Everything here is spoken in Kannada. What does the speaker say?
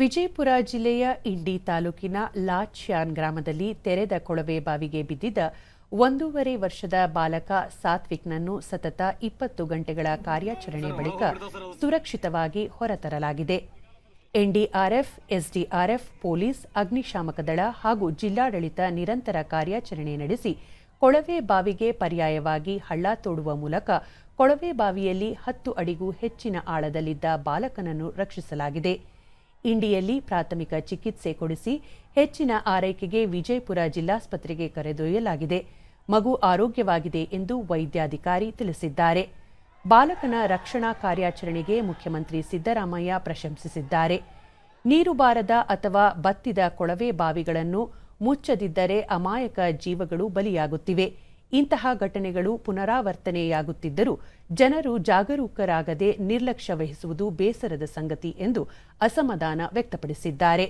ವಿಜಯಪುರ ಜಿಲ್ಲೆಯ ಇಂಡಿ ತಾಲೂಕಿನ ಲಾಚ್ಯಾನ್ ಗ್ರಾಮದಲ್ಲಿ ತೆರೆದ ಕೊಳವೆ ಬಾವಿಗೆ ಬಿದ್ದಿದ್ದ ಒಂದೂವರೆ ವರ್ಷದ ಬಾಲಕ ಸಾತ್ವಿಕ್ನನ್ನು ಸತತ ಇಪ್ಪತ್ತು ಗಂಟೆಗಳ ಕಾರ್ಯಾಚರಣೆ ಬಳಿಕ ಸುರಕ್ಷಿತವಾಗಿ ಹೊರತರಲಾಗಿದೆ. ಎನ್ಡಿಆರ್ಎಫ್, ಎಸ್ಡಿಆರ್ಎಫ್, ಪೊಲೀಸ್, ಅಗ್ನಿಶಾಮಕ ದಳ ಹಾಗೂ ಜಿಲ್ಲಾಡಳಿತ ನಿರಂತರ ಕಾರ್ಯಾಚರಣೆ ನಡೆಸಿ ಕೊಳವೆ ಬಾವಿಗೆ ಪರ್ಯಾಯವಾಗಿ ಹಳ್ಳ ತೋಡುವ ಮೂಲಕ ಕೊಳವೆ ಬಾವಿಯಲ್ಲಿ ಹತ್ತು ಅಡಿಗೂ ಹೆಚ್ಚಿನ ಆಳದಲ್ಲಿದ್ದ ಬಾಲಕನನ್ನು ರಕ್ಷಿಸಲಾಗಿದೆ. ಇಂಡಿಯಲ್ಲಿ ಪ್ರಾಥಮಿಕ ಚಿಕಿತ್ಸೆ ಕೊಡಿಸಿ ಹೆಚ್ಚಿನ ಆರೈಕೆಗೆ ವಿಜಯಪುರ ಜಿಲ್ಲಾಸ್ಪತ್ರೆಗೆ ಕರೆದೊಯ್ಯಲಾಗಿದೆ. ಮಗು ಆರೋಗ್ಯವಾಗಿದೆ ಎಂದು ವೈದ್ಯಾಧಿಕಾರಿ ತಿಳಿಸಿದ್ದಾರೆ. ಬಾಲಕನ ರಕ್ಷಣಾ ಕಾರ್ಯಾಚರಣೆಗೆ ಮುಖ್ಯಮಂತ್ರಿ ಸಿದ್ದರಾಮಯ್ಯ ಪ್ರಶಂಸಿಸಿದ್ದಾರೆ. ನೀರು ಬಾರದ ಅಥವಾ ಬತ್ತಿದ ಕೊಳವೆ ಬಾವಿಗಳನ್ನು ಮುಚ್ಚದಿದ್ದರೆ ಅಮಾಯಕ ಜೀವಗಳು ಬಲಿಯಾಗುತ್ತಿವೆ. ಇಂತಹ ಘಟನೆಗಳು ಪುನರಾವರ್ತನೆಯಾಗುತ್ತಿದ್ದರೂ ಜನರು ಜಾಗರೂಕರಾಗದೆ ನಿರ್ಲಕ್ಷ್ಯ ವಹಿಸುವುದು ಬೇಸರದ ಸಂಗತಿ ಎಂದು ಅಸಮಾಧಾನ ವ್ಯಕ್ತಪಡಿಸಿದ್ದಾರೆ.